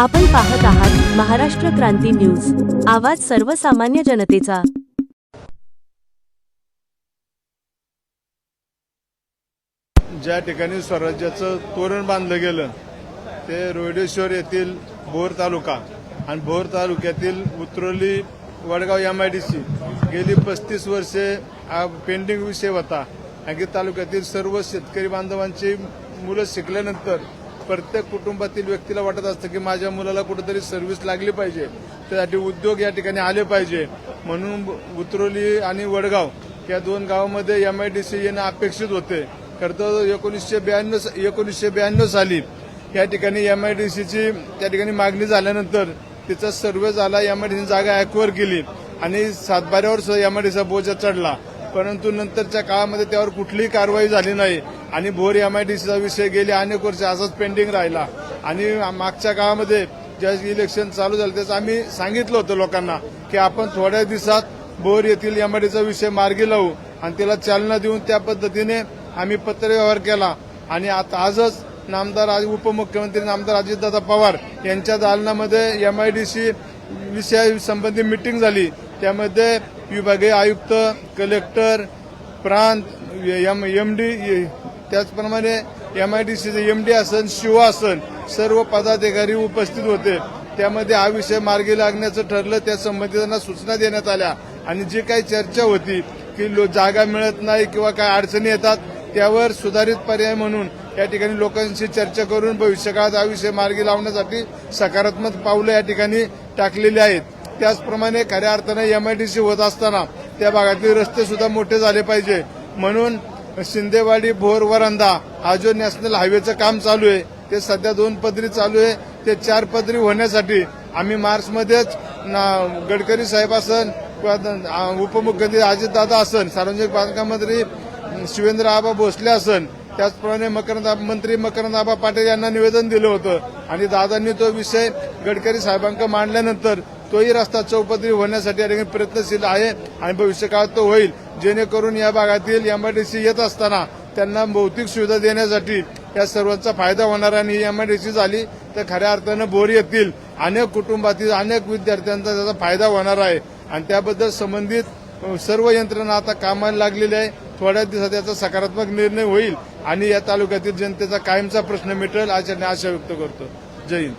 आपण पाहत आहात महाराष्ट्र क्रांती न्यूज. आवाज सर्वसामान्य जनतेचा. ज्या ठिकाणी स्वराज्याचं तोरण बांधलं गेलं ते रोहिडेश्वर येथील भोर तालुका आणि भोर तालुक्यातील Utroli Vadgaon M I D C गेली पस्तीस वर्षे पेंडिंग विषय होता. आणखी तालुक्यातील सर्व शेतकरी बांधवांची मुलं शिकल्यानंतर प्रत्येक कुटुंबातील व्यक्तीला वाटत असतं की माझ्या मुलाला कुठेतरी सर्व्हिस लागली पाहिजे. त्यासाठी उद्योग या ठिकाणी आले पाहिजे. म्हणून उतरोली आणि वडगाव या दोन गावामध्ये एम आय डी सी येणं अपेक्षित होते. खरं तर एकोणीसशे ब्याण्णव एकोणीसशे ब्याण्णव साली या ठिकाणी एम आय डी सीची त्या ठिकाणी मागणी झाल्यानंतर तिचा सर्वे झाला एम आय डी जागा ॲक्वर केली आणि सातबाऱ्यावर सुद्धा एम आय डीचा बोजा चढला. परंतु नंतरच्या काळामध्ये त्यावर कुठलीही कारवाई झाली नाही. आणि भोर एम आय डी सीचा विषय गेले अनेक वर्ष असाच पेंडिंग राहिला. आणि मागच्या काळामध्ये ज्या इलेक्शन चालू झालं त्याचं आम्ही सांगितलं होतं लोकांना की आपण थोड्या दिवसात भोर येथील एम आय डीचा विषय मार्गी लावू. आणि त्याला चालना देऊन त्या पद्धतीने आम्ही पत्रव्यवहार केला. आणि आता आजच नामदार आज उपमुख्यमंत्री नामदार अजितदादा पवार यांच्या दालनामध्ये एम आय डी सी विषयासंबंधी मिटिंग झाली. त्यामध्ये विभागीय आयुक्त कलेक्टर प्रांत एम एम डी त्याचप्रमाणे एम आय डी सीचे एम डी असन शिवा आसन सर्व पदाधिकारी उपस्थित होते. त्यामध्ये हा विषय मार्गी लागण्याचं ठरलं त्या संबंधितांना सूचना देण्यात आल्या. आणि जी काही चर्चा होती की लो जागा मिळत नाही किंवा काय अडचणी येतात त्यावर सुधारित पर्याय म्हणून या ठिकाणी लोकांशी चर्चा करून भविष्यकाळात हा विषय मार्गी लावण्यासाठी सकारात्मक पावलं या ठिकाणी टाकलेली आहेत. त्याचप्रमाणे खऱ्या अर्थानं एमआयडीसी होत असताना त्या भागातले रस्ते सुद्धा मोठे झाले पाहिजे. म्हणून शिंदेवाडी भोर वरंदा हा जो नॅशनल हायवेचं काम चालू आहे ते सध्या दोन पदरी चालू आहे. ते चार पदरी होण्यासाठी आम्ही मार्चमध्येच ना- गडकरी साहेब असन किंवा उपमुख्यमंत्री अजितदादा असन सार्वजनिक बांधकाम मंत्री शिवेंद्र आबा भोसले असन त्याचप्रमाणे मकरंद मंत्री मकरंद आबा पाटील यांना निवेदन दिलं होतं. आणि दादांनी तो विषय गडकरी साहेबांक मांडल्यानंतर तोही रस्ता चौपदरी होण्यासाठी या ठिकाणी प्रयत्नशील आहे आणि भविष्यकाळात तो होईल. जेणेकरून या भागातील एमआयडीसी येत असताना त्यांना भौतिक सुविधा देण्यासाठी या सर्वांचा फायदा होणार आणि ही एमआयडीसी झाली तर खऱ्या अर्थानं बोर येथील अनेक कुटुंबातील अनेक विद्यार्थ्यांचा त्याचा फायदा होणार आहे. आणि त्याबद्दल संबंधित सर्व यंत्रणा आता कामाला लागलेली आहे. थोड्या दिवसात याचा सकारात्मक निर्णय होईल आणि या तालुक्यातील जनतेचा कायमचा प्रश्न मिटेल अशा आशा व्यक्त करतो. जय हिंद.